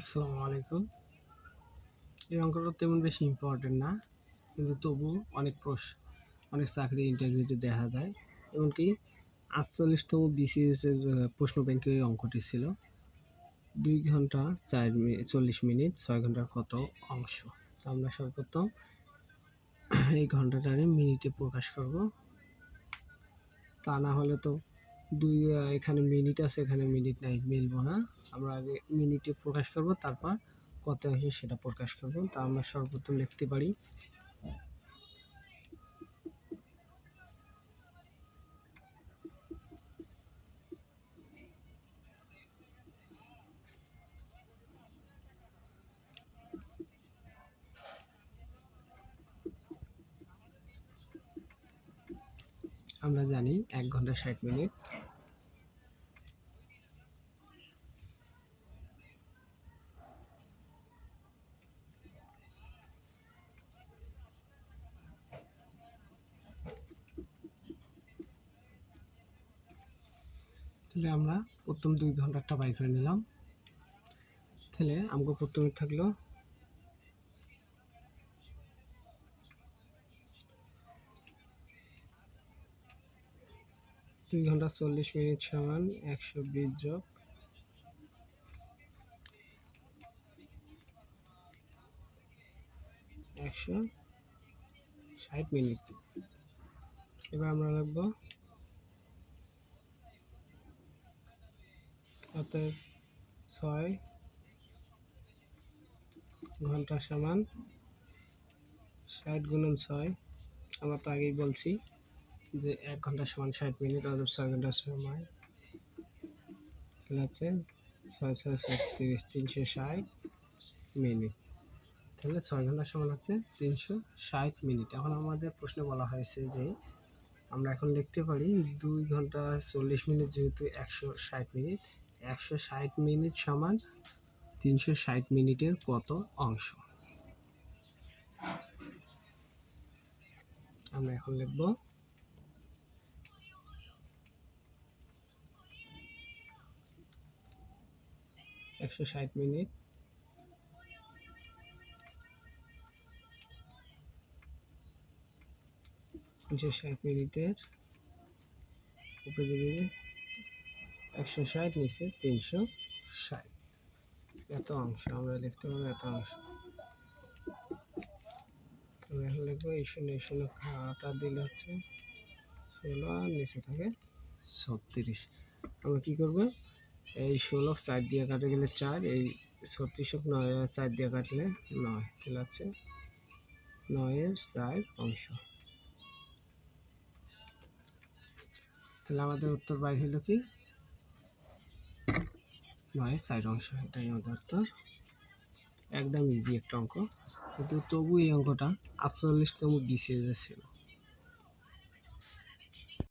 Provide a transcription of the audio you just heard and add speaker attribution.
Speaker 1: আসসালামু আলাইকুম। এই অঙ্কটা তেমন বেশি ইম্পর্টেন্ট না, কিন্তু তবু অনেক প্রশ, অনেক চাকরি ইন্টারভিউতে দেখা যায়। এমনকি আটচল্লিশতম বিসিএস এর প্রশ্ন ব্যাংকে এই অঙ্কটি ছিল। দুই ঘণ্টা চার চল্লিশ মিনিট, ছয় ঘণ্টার কত অংশ? আমরা সর্বপ্রথম এই ঘন্টাটারে মিনিটে প্রকাশ করব। তা না হলে তো দুই এখানে মিনিট আছে, এখানে মিনিট নাই, মিলবো না আমরা আগে মিনিটে প্রকাশ করব, তারপর কত আসে সেটা প্রকাশ করব। তা আমরা সর্বপ্রথম লিখতে পারি। আমরা জানি এক ঘণ্টা ষাট মিনিট। তাহলে আমরা প্রথম দুই ঘন্টাটা বাই করে নিলাম। তাহলে আমাকে প্রথমে থাকল দুই ঘণ্টা চল্লিশ মিনিট সমান একশো বিশ যোগ। একশো ষাট মিনিট। এবার আমরা লিখব অতএব ছয় ঘণ্টা সমান ষাট গুণন ছয়। আমরা তো আগেই বলছি যে এক ঘণ্টা সমান ষাট মিনিট অথবা ছয় ঘণ্টার সময় তাহলে হচ্ছে ছয় ছয় ছত্রিশ, তিনশো ষাট মিনিট। তাহলে ছয় ঘণ্টা সমান হচ্ছে তিনশো ষাট মিনিট। এখন আমাদের প্রশ্নে বলা হয়েছে যে আমরা এখন লিখতে পারি দুই ঘণ্টা চল্লিশ মিনিট যেহেতু একশো ষাট মিনিট একশো ষাট মিনিট সমান তিনশো ষাট মিনিটের কত অংশ? আমরা এখন লিখব একশো ষাট মিনিট তিনশো ষাট মিনিটের উপরে যদি একশো ষাট নিচে তিনশো ষাট। এত অংশ, আমরা লিখতে পারব এত অংশ। আমি এখন লিখব এই শূন্য এই শূন্য খাটা দিলে হচ্ছে ষোলো আর নিচে থাকে ছত্রিশ। আমরা কী করব? এই ষোলো চার দিয়ে কাটে গেলে চার, এই ছত্রিশ নয় চার দিয়ে কাটলে নয়। তাহলে হচ্ছে নয়ের চার অংশ। তাহলে আমাদের উত্তর বাইর হলো কি? নয়ের সাইড অংশ এটাই আমাদের একদম ইজি একটা অঙ্ক। কিন্তু তবু এই অঙ্কটা আটচল্লিশতম বিসিএস ছিল।